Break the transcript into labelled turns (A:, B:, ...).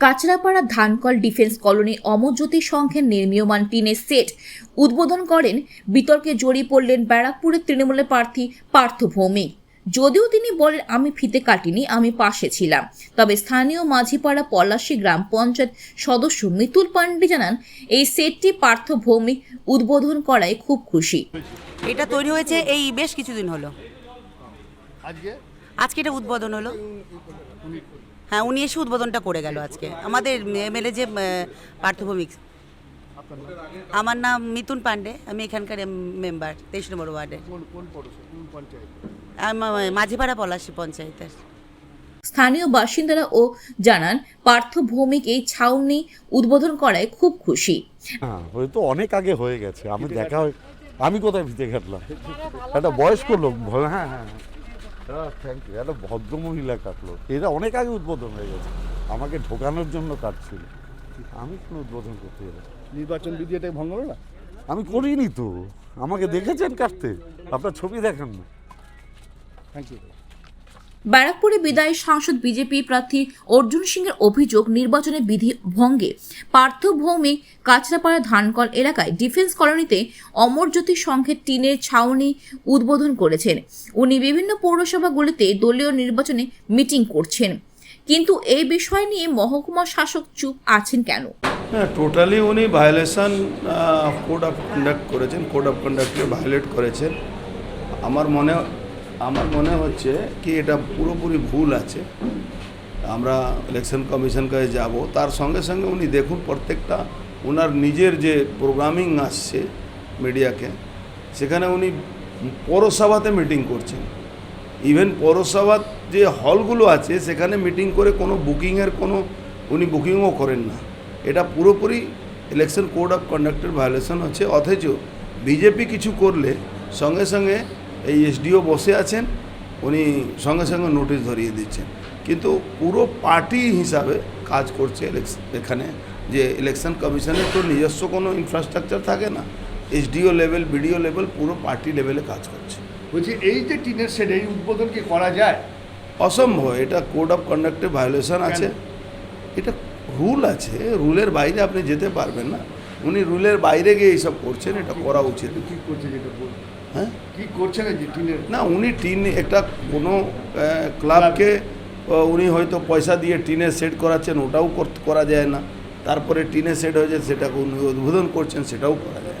A: কাচরাপাড়া ধানকল defence colony Amarjyoti সংঘের নির্মীয়মান টিনের সেট উদ্বোধন করেন বিতর্কে জড়িয়ে পড়লেন ব্যারাকপুরের তৃণমূলের প্রার্থী পার্থ ভৌমিক। যদিও তিনি বলেন আমি ফিতে কাটিনি আমি পাশে ছিলাম। তবে স্থানীয় মাঝিপাড়া পলাশী গ্রাম পঞ্চায়েত সদস্য মিতুল পান্ডে জানান এই সেটটি পার্থ ভৌমিক উদ্বোধন করায় খুব খুশি।
B: এটা তৈরি হয়েছে এই বেশ কিছুদিন হলো।
C: আজকে?
B: আজকে এটা উদ্বোধন হলো। হ্যাঁ উনি এসে উদ্বোধনটা করে গেল আজকে। আমাদের এমএলএ যে পার্থভূমিক আমার নাম মিতুন পান্ডে আমি এখানকার মেম্বার তেইশ নম্বর ওয়ার্ডের।
C: কোন কোন পৌরসভা কোন পঞ্চায়েত?
B: মাঝিপাড়া পলাশী পঞ্চায়েতের।
A: স্থানীয় বাসিন্দারা ও জানান পার্থ ভৌমিক এই ছাউনি উদ্বোধন করায় খুব খুশি।
D: হ্যাঁ হয়তো অনেক আগে হয়ে গেছে। আমি দেখা আমি কোথায় ভিতে ঘাটলাম একটা বয়স্ক লোক হ্যাঁ হ্যাঁ হ্যাঁ। থ্যাংক ইউ একটা ভদ্র মহিলা কাটলো এটা অনেক আগে উদ্বোধন হয়ে গেছে। আমাকে ঢোকানোর জন্য কাটছিল। আমি কোনো উদ্বোধন করতে গেলাম
C: নির্বাচন বিধি এটা ভঙ্গ না?
D: আমি করিনি তো। আমাকে দেখেছেন কাটতে। আপনার ছবি দেখেন না।
C: থ্যাংক ইউ
A: ব্যারাকপুরে বিদায়ী সাংসদ বিজেপি প্রার্থী অর্জুন সিংয়ের অভিযোগ নির্বাচনের বিধি ভঙ্গে। পার্থ ভৌমিক কাছড়াপাড়া ধানকল এলাকায় ডিফেন্স কলোনিতে অমরজ্যোতি সংঘের টিনের ছাউনি উদ্বোধন করেছেন। উনি বিভিন্ন পৌরসভাগুলিতে দলীয় নির্বাচনে মিটিং করছেন। কিন্তু এই বিষয় নিয়ে মহকুমা শাসক চুপ আছেন কেন?
E: হ্যাঁ টোটালি উনি ভায়োলেশন কোড অফ কন্ডাক্ট করেছেন কোড অফ কন্ডাক্টকে ভায়োলেট করেছেন। আমার মনে আমার মনে হচ্ছে কি এটা পুরোপুরি ভুল আছে। আমরা ইলেকশন কমিশন কাছে যাব। তার সঙ্গে সঙ্গে উনি দেখুন প্রত্যেকটা ওনার নিজের যে প্রোগ্রামিং আসছে মিডিয়াকে, সেখানে উনি পৌরসভাতে মিটিং করছেন। ইভেন পৌরসভার যে হলগুলো আছে, সেখানে মিটিং করে কোনো বুকিংয়ের কোনো উনি বুকিংও করেন না। এটা পুরোপুরি ইলেকশন কোড অফ কন্ডাক্টের ভায়োলেশন হচ্ছে। অথচ বিজেপি কিছু করলে সঙ্গে সঙ্গে এই এসডিও বসে আছেন উনি সঙ্গে সঙ্গে নোটিশ ধরিয়ে দিচ্ছেন। কিন্তু পুরো পার্টি হিসাবে কাজ করছে এখানে যে ইলেকশন কমিশনের তো নিজস্ব কোনো ইনফ্রাস্ট্রাকচার থাকে না। এসডিও লেভেল বিডিও লেভেল পুরো পার্টি লেভেলে কাজ করছে।
C: বলছি এই যে টিনের সেট এই উদ্বোধন কি করা যায়?
E: অসম্ভব এটা কোড অফ কন্ডাক্টে ভায়োলেশন আছে। এটা রুল আছে রুলের বাইরে আপনি যেতে পারবেন না। উনি রুলের বাইরে গিয়ে এইসব করছেন এটা করা উচিত।
C: কি করছে যেটা
E: হ্যাঁ?
C: কি করছেন টিনের?
E: না উনি টিন একটা কোনো ক্লাবকে উনি হয়তো পয়সা দিয়ে টিনে সেট করাচ্ছেন ওটাও করা যায় না। তারপরে টিনে সেট হয়েছে সেটাকে উনি উদ্বোধন করছেন সেটাও করা যায়।